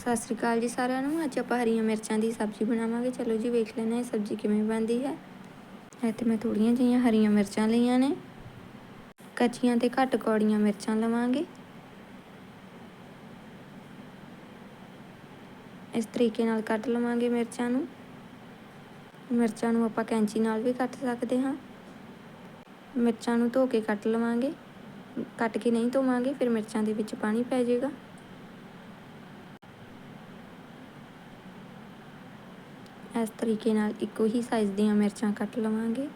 ਸਤਿ ਸ਼੍ਰੀ ਅਕਾਲ ਜੀ ਸਾਰਿਆਂ ਨੂੰ। ਅੱਜ ਆਪਾਂ ਹਰੀਆਂ ਮਿਰਚਾਂ ਦੀ ਸਬਜ਼ੀ ਬਣਾਵਾਂਗੇ। ਚਲੋ ਜੀ, ਵੇਖ ਲੈਂਦੇ ਹਾਂ ਇਹ ਸਬਜ਼ੀ ਕਿਵੇਂ ਬਣਦੀ ਹੈ। ਇੱਥੇ ਮੈਂ ਥੋੜੀਆਂ ਜਿਹੀਆਂ ਹਰੀਆਂ ਮਿਰਚਾਂ ਲਈਆਂ ਨੇ। ਕੱਚੀਆਂ ਤੇ ਘੱਟ ਕੌੜੀਆਂ ਮਿਰਚਾਂ ਲਵਾਂਗੇ। ਇਸ ਤਰੀਕੇ ਨਾਲ ਕੱਟ ਲਵਾਂਗੇ ਮਿਰਚਾਂ ਨੂੰ। ਮਿਰਚਾਂ ਨੂੰ ਆਪਾਂ ਕੈਂਚੀ ਨਾਲ ਵੀ ਕੱਟ ਸਕਦੇ ਹਾਂ। ਮਿਰਚਾਂ ਨੂੰ ਧੋ ਕੇ ਕੱਟ ਲਵਾਂਗੇ। ਕੱਟ ਕੇ ਨਹੀਂ ਧੋਵਾਂਗੇ, ਫਿਰ ਮਿਰਚਾਂ ਦੇ ਵਿੱਚ ਪਾਣੀ ਪੈ ਜਾਏਗਾ। ਇਸ ਤਰੀਕੇ ਨਾਲ ਇੱਕੋ ਹੀ ਸਾਈਜ਼ ਦੀਆਂ ਮਿਰਚਾਂ ਕੱਟ ਲਵਾਂਗੇ।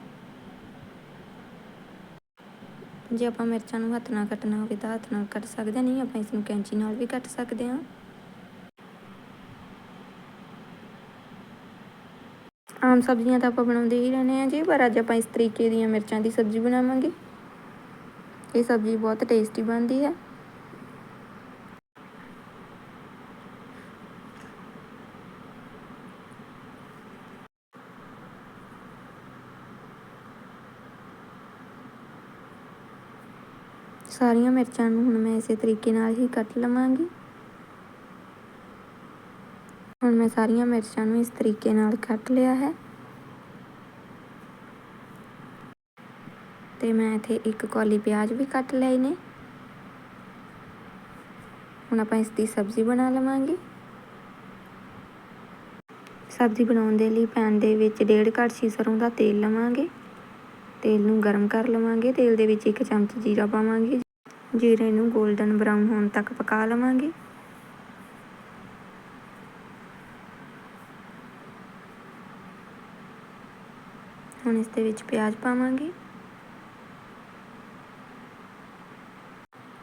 ਜੇ ਆਪਾਂ ਮਿਰਚਾਂ ਨੂੰ ਹੱਥ ਨਾਲ ਕੱਟਣਾ ਹੋਵੇ ਤਾਂ ਹੱਥ ਨਾਲ ਕੱਟ ਸਕਦੇ ਨਹੀਂ ਆਪਾਂ ਇਸ ਨੂੰ ਕੈਂਚੀ ਨਾਲ ਵੀ ਕੱਟ ਸਕਦੇ ਹਾਂ। ਆਮ ਸਬਜ਼ੀਆਂ ਤਾਂ ਆਪਾਂ ਬਣਾਉਂਦੇ ਹੀ ਰਹਿੰਦੇ ਆ ਜੀ, ਪਰ ਅੱਜ ਆਪਾਂ ਇਸ ਤਰੀਕੇ ਦੀਆਂ ਮਿਰਚਾਂ ਦੀ ਸਬਜ਼ੀ ਬਣਾਵਾਂਗੇ। ਇਹ ਸਬਜ਼ੀ ਬਹੁਤ ਟੇਸਟੀ ਬਣਦੀ ਹੈ। ਸਾਰੀਆਂ ਮਿਰਚਾਂ ਨੂੰ ਹੁਣ ਮੈਂ ਇਸੇ ਤਰੀਕੇ ਨਾਲ ਹੀ ਕੱਟ ਲਵਾਂਗੀ। ਹੁਣ ਮੈਂ ਸਾਰੀਆਂ ਮਿਰਚਾਂ ਨੂੰ ਇਸ ਤਰੀਕੇ ਨਾਲ ਕੱਟ ਲਿਆ ਹੈ। ਤੇ ਮੈਂ ਇੱਥੇ ਇੱਕ ਕੌਲੀ ਪਿਆਜ਼ ਵੀ ਕੱਟ ਲਏ ਨੇ। ਹੁਣ ਆਪਾਂ ਇਸ ਦੀ ਸਬਜ਼ੀ ਬਣਾ ਲਵਾਂਗੇ। ਸਬਜ਼ੀ ਬਣਾਉਣ ਦੇ ਲਈ ਪੈਨ ਦੇ ਵਿੱਚ ਡੇਢ ਕੜਛੀ ਸਰੋਂ ਦਾ ਤੇਲ ਲਵਾਂਗੇ। ਤੇਲ ਨੂੰ ਗਰਮ ਕਰ ਲਵਾਂਗੇ। ਤੇਲ ਦੇ ਵਿੱਚ ਇੱਕ ਚਮਚ ਜੀਰਾ ਪਾਵਾਂਗੇ। ਜੀਰੇ ਨੂੰ 골ਡਨ ਬਰਾਊਨ ਹੋਣ ਤੱਕ ਪਕਾ ਲਵਾਂਗੇ। ਹੁਣ ਇਸ ਦੇ ਵਿੱਚ ਪਿਆਜ਼ ਪਾਵਾਂਗੇ।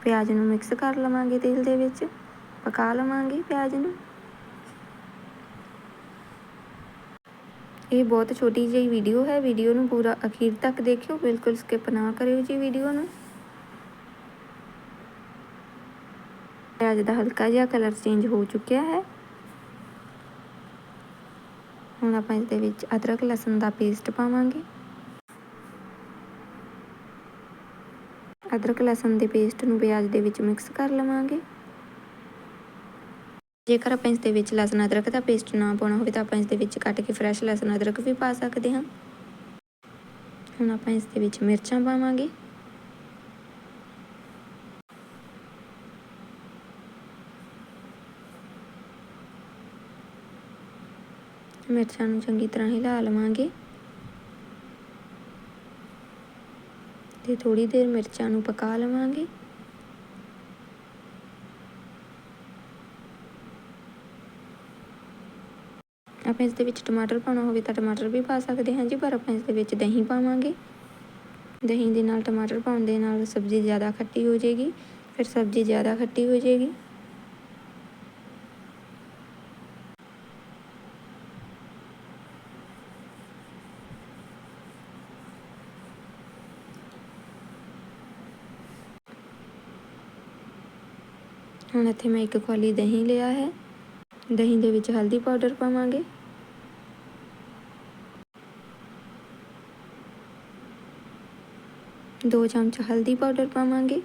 ਪਿਆਜ਼ ਨੂੰ ਮਿਕਸ ਕਰ ਲਵਾਂਗੇ ਤੇਲ ਦੇ ਵਿੱਚ। ਪਕਾ ਲਵਾਂਗੇ ਪਿਆਜ਼ ਨੂੰ। ਇਹ ਬਹੁਤ ਛੋਟੀ ਜਿਹੀ ਵੀਡੀਓ ਹੈ। ਵੀਡੀਓ ਨੂੰ ਪੂਰਾ ਅਖੀਰ ਤੱਕ ਦੇਖਿਓ। ਬਿਲਕੁਲ ਸਕਿਪ ਨਾ ਕਰਿਓ ਜੀ ਵੀਡੀਓ ਨੂੰ। ਪਿਆਜ਼ ਦਾ ਹਲਕਾ ਜਿਹਾ ਕਲਰ ਚੇਂਜ ਹੋ ਚੁੱਕਿਆ ਹੈ। ਹੁਣ ਆਪਾਂ ਇਸ ਦੇ ਵਿੱਚ ਅਦਰਕ, ਲਸਣ ਦਾ ਪੇਸਟ ਪਾਵਾਂਗੇ। ਅਦਰਕ, ਲਸਣ ਦੇ ਪੇਸਟ ਨੂੰ ਪਿਆਜ਼ ਦੇ ਵਿੱਚ ਮਿਕਸ ਕਰ ਲਵਾਂਗੇ। ਜੇਕਰ ਆਪਾਂ ਇਸ ਦੇ ਵਿੱਚ ਲਸਣ, ਅਦਰਕ ਦਾ ਪੇਸਟ ਨਾ ਪਾਉਣਾ ਹੋਵੇ ਤਾਂ ਆਪਾਂ ਇਸ ਦੇ ਵਿੱਚ ਕੱਟ ਕੇ ਫਰੈਸ਼ ਲਸਣ, ਅਦਰਕ ਵੀ ਪਾ ਸਕਦੇ ਹਾਂ। ਹੁਣ ਆਪਾਂ ਇਸ ਦੇ ਵਿੱਚ ਮਿਰਚਾਂ ਪਾਵਾਂਗੇ। ਮਿਰਚਾਂ ਨੂੰ ਚੰਗੀ ਤਰ੍ਹਾਂ ਹਿਲਾ ਲਵਾਂਗੇ। ਤੇ ਥੋੜੀ ਦੇਰ ਮਿਰਚਾਂ ਨੂੰ ਪਕਾ ਲਵਾਂਗੇ। ਆਪਾਂ ਇਸ ਦੇ ਵਿੱਚ ਟਮਾਟਰ ਪਾਉਣਾ ਹੋਵੇ ਤਾਂ ਟਮਾਟਰ ਵੀ ਪਾ ਸਕਦੇ ਹਾਂ ਜੀ, ਪਰ ਆਪਾਂ ਇਸ ਦੇ ਵਿੱਚ ਦਹੀਂ ਪਾਵਾਂਗੇ। ਦਹੀਂ ਦੇ ਨਾਲ ਟਮਾਟਰ ਪਾਉਣ ਦੇ ਨਾਲ ਸਬਜ਼ੀ ਜ਼ਿਆਦਾ ਖੱਟੀ ਹੋ ਜਾਏਗੀ, ਫਿਰ ਸਬਜ਼ੀ ਜ਼ਿਆਦਾ ਖੱਟੀ ਹੋ ਜਾਏਗੀ। ਹੁਣ ਇੱਥੇ ਮੈਂ ਇੱਕ ਕੌਲੀ ਦਹੀਂ ਲਿਆ ਹੈ। ਦਹੀਂ ਦੇ ਵਿੱਚ ਹਲਦੀ ਪਾਊਡਰ ਪਾਵਾਂਗੇ। ਦੋ ਚਮਚ ਹਲਦੀ ਪਾਊਡਰ ਪਾਵਾਂਗੇ।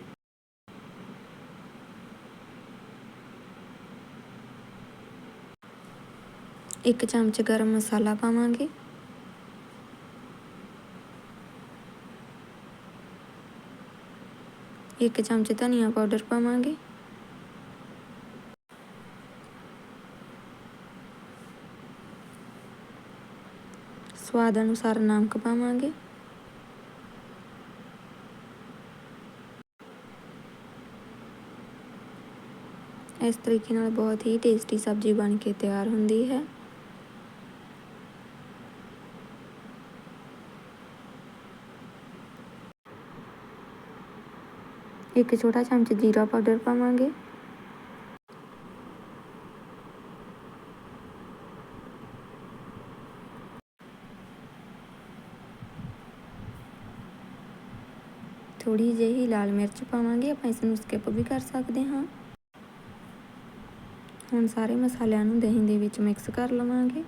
ਇੱਕ ਚਮਚ ਗਰਮ ਮਸਾਲਾ ਪਾਵਾਂਗੇ। ਇੱਕ ਚਮਚ ਧਨੀਆ ਪਾਊਡਰ ਪਾਵਾਂਗੇ। ਸਵਾਦ ਅਨੁਸਾਰ ਨਮਕ ਪਾਵਾਂਗੇ ਇਸ ਤਰੀਕੇ ਨਾਲ ਬਹੁਤ ਹੀ ਟੇਸਟੀ ਸਬਜ਼ੀ ਬਣ ਕੇ ਤਿਆਰ ਹੁੰਦੀ ਹੈ। ਇੱਕ ਛੋਟਾ ਚਮਚ ਜੀਰਾ ਪਾਊਡਰ ਪਾਵਾਂਗੇ। ਥੋੜੀ ਜਿਹੀ ਲਾਲ ਮਿਰਚ ਪਾਵਾਂਗੇ, ਆਪਾਂ ਇਸ ਨੂੰ ਸਕਿਪ ਵੀ ਕਰ ਸਕਦੇ ਹਾਂ। ਹੁਣ ਸਾਰੇ ਮਸਾਲਿਆਂ ਨੂੰ ਦਹੀਂ ਦੇ ਵਿੱਚ ਮਿਕਸ ਕਰ ਲਵਾਂਗੇ।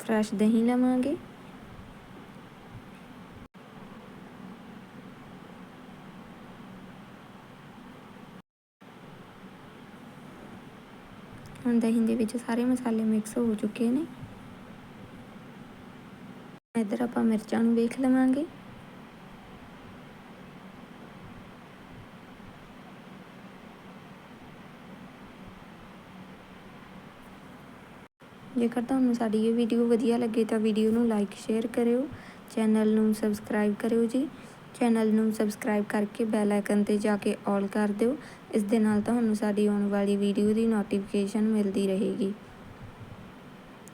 ਫਰੈਸ਼ ਦਹੀਂ ਲਵਾਂਗੇ। ਹੁਣ ਦਹੀਂ ਦੇ ਵਿੱਚ ਸਾਰੇ ਮਸਾਲੇ ਮਿਕਸ ਹੋ ਚੁੱਕੇ ਨੇ। ਇੱਧਰ ਆਪਾਂ ਮਿਰਚਾਂ ਨੂੰ ਵੇਖ ਲਵਾਂਗੇ। ਜੇਕਰ ਤੁਹਾਨੂੰ ਸਾਡੀ ਇਹ ਵੀਡੀਓ ਵਧੀਆ ਲੱਗੇ ਤਾਂ ਵੀਡੀਓ ਨੂੰ ਲਾਈਕ ਸ਼ੇਅਰ ਕਰਿਓ। ਚੈਨਲ ਨੂੰ ਸਬਸਕ੍ਰਾਈਬ ਕਰਿਓ ਜੀ। ਚੈਨਲ ਨੂੰ ਸਬਸਕ੍ਰਾਈਬ ਕਰਕੇ ਬੈਲ ਆਈਕਨ ਤੇ ਜਾ ਕੇ ਆਲ ਕਰ ਦਿਓ। ਇਸ ਦੇ ਨਾਲ ਤੁਹਾਨੂੰ ਸਾਡੀ ਆਉਣ ਵਾਲੀ ਵੀਡੀਓ ਦੀ ਨੋਟੀਫਿਕੇਸ਼ਨ ਮਿਲਦੀ ਰਹੇਗੀ।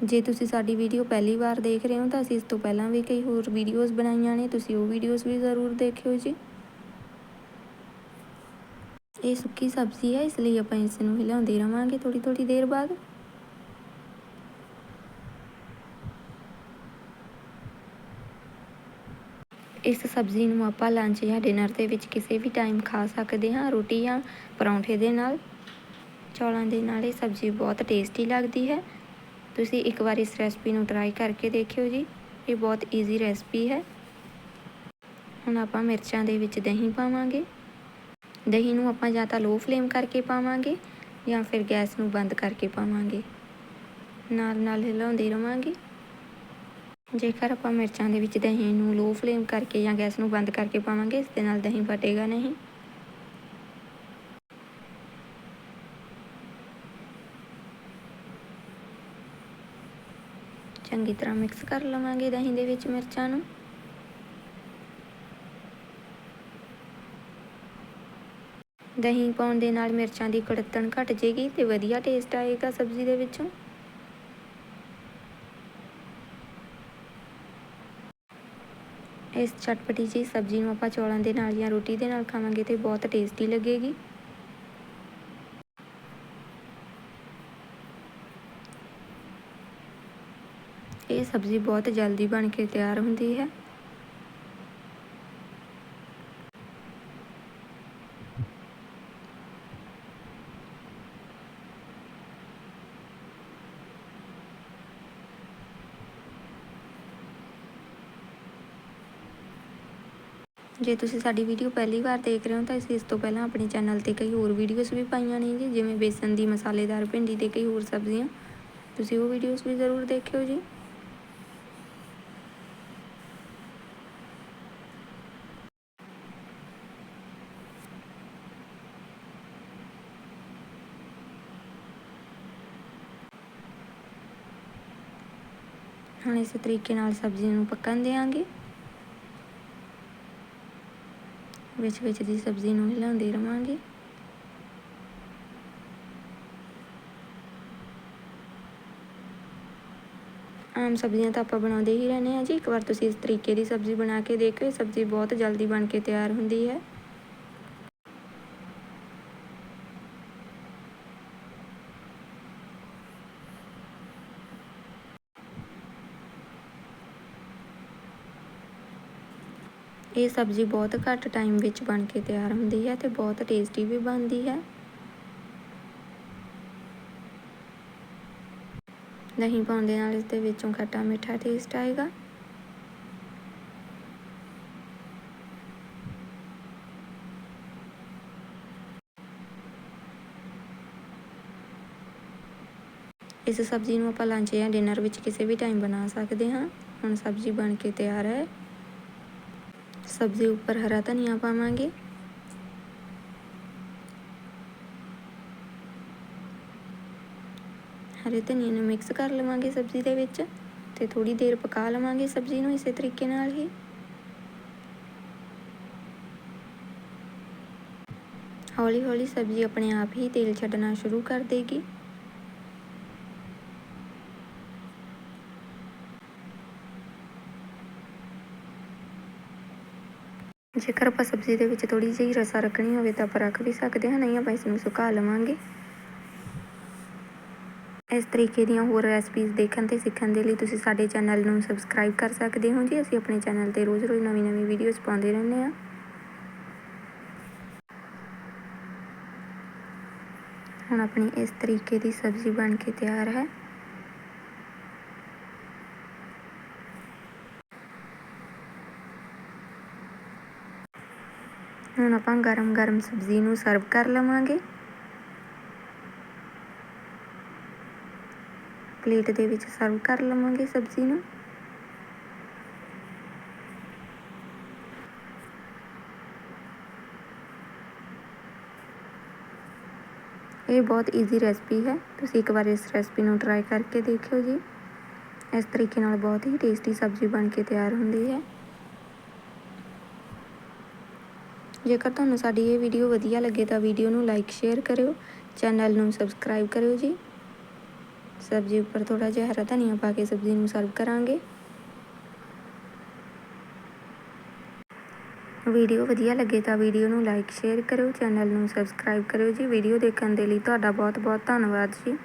ਜੇ ਤੁਸੀਂ ਸਾਡੀ ਵੀਡੀਓ ਪਹਿਲੀ ਵਾਰ ਦੇਖ ਰਹੇ ਹੋ ਤਾਂ ਅਸੀਂ ਇਸ ਤੋਂ ਪਹਿਲਾਂ ਵੀ ਕਈ ਹੋਰ ਵੀਡੀਓਜ਼ ਬਣਾਈਆਂ ਨੇ, ਤੁਸੀਂ ਉਹ ਵੀਡੀਓਜ਼ ਵੀ ਜ਼ਰੂਰ ਦੇਖਿਓ ਜੀ। ਇਹ ਸੁੱਕੀ ਸਬਜ਼ੀ ਹੈ, ਇਸ ਲਈ ਆਪਾਂ ਇਸ ਨੂੰ ਹਿਲਾਉਂਦੇ ਰਵਾਂਗੇ ਥੋੜੀ ਥੋੜੀ ਦੇਰ ਬਾਅਦ। ਇਸ ਸਬਜ਼ੀ ਨੂੰ ਆਪਾਂ ਲੰਚ ਜਾਂ ਡਿਨਰ ਦੇ ਵਿੱਚ ਕਿਸੇ ਵੀ ਟਾਈਮ ਖਾ ਸਕਦੇ ਹਾਂ, ਰੋਟੀ ਜਾਂ ਪਰੌਂਠੇ ਦੇ ਨਾਲ। ਚੌਲਾਂ ਦੇ ਨਾਲ ਇਹ ਸਬਜ਼ੀ ਬਹੁਤ ਟੇਸਟੀ ਲੱਗਦੀ ਹੈ। ਤੁਸੀਂ ਇੱਕ ਵਾਰ ਇਸ ਰੈਸਪੀ ਨੂੰ ਟਰਾਈ ਕਰਕੇ ਦੇਖਿਓ ਜੀ। ਇਹ ਬਹੁਤ ਈਜ਼ੀ ਰੈਸਪੀ ਹੈ। ਹੁਣ ਆਪਾਂ ਮਿਰਚਾਂ ਦੇ ਵਿੱਚ ਦਹੀਂ ਪਾਵਾਂਗੇ। ਦਹੀਂ ਨੂੰ ਆਪਾਂ ਜਾਂ ਤਾਂ ਲੋ ਫਲੇਮ ਕਰਕੇ ਪਾਵਾਂਗੇ ਜਾਂ ਫਿਰ ਗੈਸ ਨੂੰ ਬੰਦ ਕਰਕੇ ਪਾਵਾਂਗੇ। ਨਾਲ ਨਾਲ ਹਿਲਾਉਂਦੇ ਰਵਾਂਗੇ। ਜੇਕਰ ਆਪਾਂ ਮਿਰਚਾਂ ਦੇ ਵਿੱਚ ਦਹੀਂ ਨੂੰ ਲੋ ਫਲੇਮ ਕਰਕੇ ਜਾਂ ਗੈਸ ਨੂੰ ਬੰਦ ਕਰਕੇ ਪਾਵਾਂਗੇ, ਇਸ ਦੇ ਨਾਲ ਦਹੀਂ ਫਟੇਗਾ ਨਹੀਂ। ਚੰਗੀ ਤਰ੍ਹਾਂ ਮਿਕਸ ਕਰ ਲਵਾਂਗੇ ਦਹੀਂ ਦੇ ਵਿੱਚ ਮਿਰਚਾਂ ਨੂੰ। ਦਹੀਂ ਪਾਉਣ ਦੇ ਨਾਲ ਮਿਰਚਾਂ ਦੀ ਕੜਤਣ ਘਟ ਜੇਗੀ ਤੇ ਵਧੀਆ ਟੇਸਟ ਆਏਗਾ ਸਬਜ਼ੀ ਦੇ ਵਿੱਚੋਂ। ਇਸ ਚਟਪਟੀ ਜੀ ਸਬਜ਼ੀ ਨੂੰ ਆਪਾਂ ਚੌਲਾਂ ਦੇ ਨਾਲ ਜਾਂ ਰੋਟੀ ਦੇ ਨਾਲ ਖਾਵਾਂਗੇ ਤੇ ਬਹੁਤ ਟੇਸਟੀ ਲੱਗੇਗੀ। ਇਹ ਸਬਜ਼ੀ ਬਹੁਤ ਜਲਦੀ ਬਣ ਕੇ ਤਿਆਰ ਹੁੰਦੀ ਹੈ। ਜੇ ਤੁਸੀਂ ਸਾਡੀ ਵੀਡੀਓ ਪਹਿਲੀ ਵਾਰ ਦੇਖ ਰਹੇ ਹੋ ਤਾਂ ਅਸੀਂ ਇਸ ਤੋਂ ਪਹਿਲਾਂ ਆਪਣੇ ਚੈਨਲ ਤੇ ਕਈ ਹੋਰ ਵੀਡੀਓਜ਼ ਵੀ ਪਾਈਆਂ ਨੇ ਜੀ, ਜਿਵੇਂ ਬੇਸਨ ਦੀ ਮਸਾਲੇਦਾਰ ਭਿੰਡੀ ਤੇ ਕਈ ਹੋਰ ਸਬਜ਼ੀਆਂ। ਤੁਸੀਂ ਉਹ ਵੀਡੀਓਜ਼ ਵੀ ਜ਼ਰੂਰ ਦੇਖਿਓ ਜੀ। ਹੁਣ ਇਸੇ ਤਰੀਕੇ ਨਾਲ ਸਬਜ਼ੀ ਨੂੰ ਪੱਕਣ ਦੇਵਾਂਗੇ ਵਿੱਚ ਵਿੱਚ ਦੀ ਸਬਜ਼ੀ ਨੂੰ ਹਿਲਾਉਂਦੇ ਰਵਾਂਗੇ। ਆਮ ਸਬਜ਼ੀਆਂ ਤਾਂ ਆਪਾਂ ਬਣਾਉਂਦੇ ਹੀ ਰਹਿੰਦੇ ਆ ਜੀ। ਇੱਕ ਵਾਰ ਤੁਸੀਂ ਇਸ ਤਰੀਕੇ ਦੀ ਸਬਜ਼ੀ ਬਣਾ ਕੇ ਦੇਖੋ ਇਹ ਸਬਜ਼ੀ ਬਹੁਤ ਜਲਦੀ ਬਣ ਕੇ ਤਿਆਰ ਹੁੰਦੀ ਹੈ। ਇਹ ਸਬਜ਼ੀ ਬਹੁਤ ਘੱਟ ਟਾਈਮ ਵਿੱਚ ਬਣ ਕੇ ਤਿਆਰ ਹੁੰਦੀ ਹੈ ਤੇ ਬਹੁਤ ਟੇਸਟੀ ਵੀ ਬਣਦੀ ਹੈ। ਦਹੀਂ ਪਾਉਣ ਦੇ ਨਾਲ ਇਸ ਦੇ ਵਿੱਚੋਂ ਖੱਟਾ ਮਿੱਠਾ ਟੇਸਟ ਆਏਗਾ। ਇਸ ਸਬਜ਼ੀ ਨੂੰ ਆਪਾਂ ਲੰਚ ਜਾਂ ਡਿਨਰ ਵਿੱਚ ਕਿਸੇ ਵੀ ਟਾਈਮ ਬਣਾ ਸਕਦੇ ਹਾਂ। ਹੁਣ ਸਬਜ਼ੀ ਬਣ ਕੇ ਤਿਆਰ ਹੈ। ਸਬਜ਼ੀ ਉੱਪਰ ਹਰਾ ਧਨੀਆ ਪਾਵਾਂਗੇ ਹਰੇ ਧਨੀਏ ਨੂੰ ਮਿਕਸ ਕਰ ਲਵਾਂਗੇ ਸਬਜ਼ੀ ਦੇ ਵਿੱਚ ਤੇ ਥੋੜੀ ਦੇਰ ਪਕਾ ਲਵਾਂਗੇ ਸਬਜ਼ੀ ਨੂੰ ਇਸੇ ਤਰੀਕੇ ਨਾਲ ਹੀ ਹੌਲੀ ਹੌਲੀ ਸਬਜ਼ੀ ਆਪਣੇ ਆਪ ਹੀ ਤੇਲ ਛੱਡਣਾ ਸ਼ੁਰੂ ਕਰ ਦੇਗੀ ਜੇਕਰ ਆਪਾਂ ਸਬਜ਼ੀ ਦੇ ਵਿੱਚ ਥੋੜੀ ਜਿਹੀ ਰਸਾ ਰੱਖਣੀ ਹੋਵੇ ਤਾਂ ਆਪਾਂ ਰੱਖ ਵੀ ਸਕਦੇ ਹਾਂ, ਨਹੀਂ ਆਪਾਂ ਇਸ ਨੂੰ ਸੁਕਾ ਲਵਾਂਗੇ। ਇਸ ਤਰੀਕੇ ਦੀਆਂ ਹੋਰ ਰੈਸਪੀਜ਼ ਦੇਖਣ ਤੇ ਸਿੱਖਣ ਦੇ ਲਈ ਤੁਸੀਂ ਸਾਡੇ ਚੈਨਲ ਨੂੰ ਸਬਸਕ੍ਰਾਈਬ ਕਰ ਸਕਦੇ ਹੋ ਜੀ। ਅਸੀਂ ਆਪਣੇ ਚੈਨਲ ਤੇ ਰੋਜ਼-ਰੋਜ਼ ਨਵੀਂ-ਨਵੀਂ ਵੀਡੀਓਜ਼ ਪਾਉਂਦੇ ਰਹਿੰਦੇ ਹਾਂ। ਹੁਣ ਆਪਣੀ ਇਸ ਤਰੀਕੇ ਦੀ ਸਬਜ਼ੀ ਬਣ ਕੇ ਤਿਆਰ ਹੈ। ਹੁਣ ਆਪਾਂ ਗਰਮ ਗਰਮ ਸਬਜ਼ੀ ਨੂੰ ਸਰਵ ਕਰ ਲਵਾਂਗੇ। ਪਲੇਟ ਦੇ ਵਿੱਚ ਸਰਵ ਕਰ ਲਵਾਂਗੇ ਸਬਜ਼ੀ ਨੂੰ। ਇਹ ਬਹੁਤ ਈਜ਼ੀ ਰੈਸਪੀ ਹੈ। ਤੁਸੀਂ ਇੱਕ ਵਾਰ ਇਸ ਰੈਸਪੀ ਨੂੰ ਟਰਾਈ ਕਰਕੇ ਦੇਖਿਓ ਜੀ। ਇਸ ਤਰੀਕੇ ਨਾਲ ਬਹੁਤ ਹੀ ਟੇਸਟੀ ਸਬਜ਼ੀ ਬਣ ਕੇ ਤਿਆਰ ਹੁੰਦੀ ਹੈ। ਜੇਕਰ ਤੁਹਾਨੂੰ ਸਾਡੀ ਇਹ ਵੀਡੀਓ ਵਧੀਆ ਲੱਗੇ ਤਾਂ ਵੀਡੀਓ ਨੂੰ ਲਾਈਕ ਸ਼ੇਅਰ ਕਰਿਓ ਚੈਨਲ ਨੂੰ ਸਬਸਕ੍ਰਾਈਬ ਕਰਿਓ ਜੀ। ਸਬਜ਼ੀ ਉੱਪਰ ਥੋੜਾ ਜਿਹਾ ਹਰਾ ਧਨੀਆ ਪਾ ਕੇ ਸਬਜ਼ੀ ਨੂੰ ਸਰਵ ਕਰਾਂਗੇ। ਵੀਡੀਓ ਵਧੀਆ ਲੱਗੇ ਤਾਂ ਵੀਡੀਓ ਨੂੰ ਲਾਈਕ ਸ਼ੇਅਰ ਕਰਿਓ ਚੈਨਲ ਨੂੰ ਸਬਸਕ੍ਰਾਈਬ ਕਰਿਓ ਜੀ। ਵੀਡੀਓ ਦੇਖਣ ਦੇ ਲਈ ਤੁਹਾਡਾ ਬਹੁਤ ਬਹੁਤ ਧੰਨਵਾਦ ਜੀ।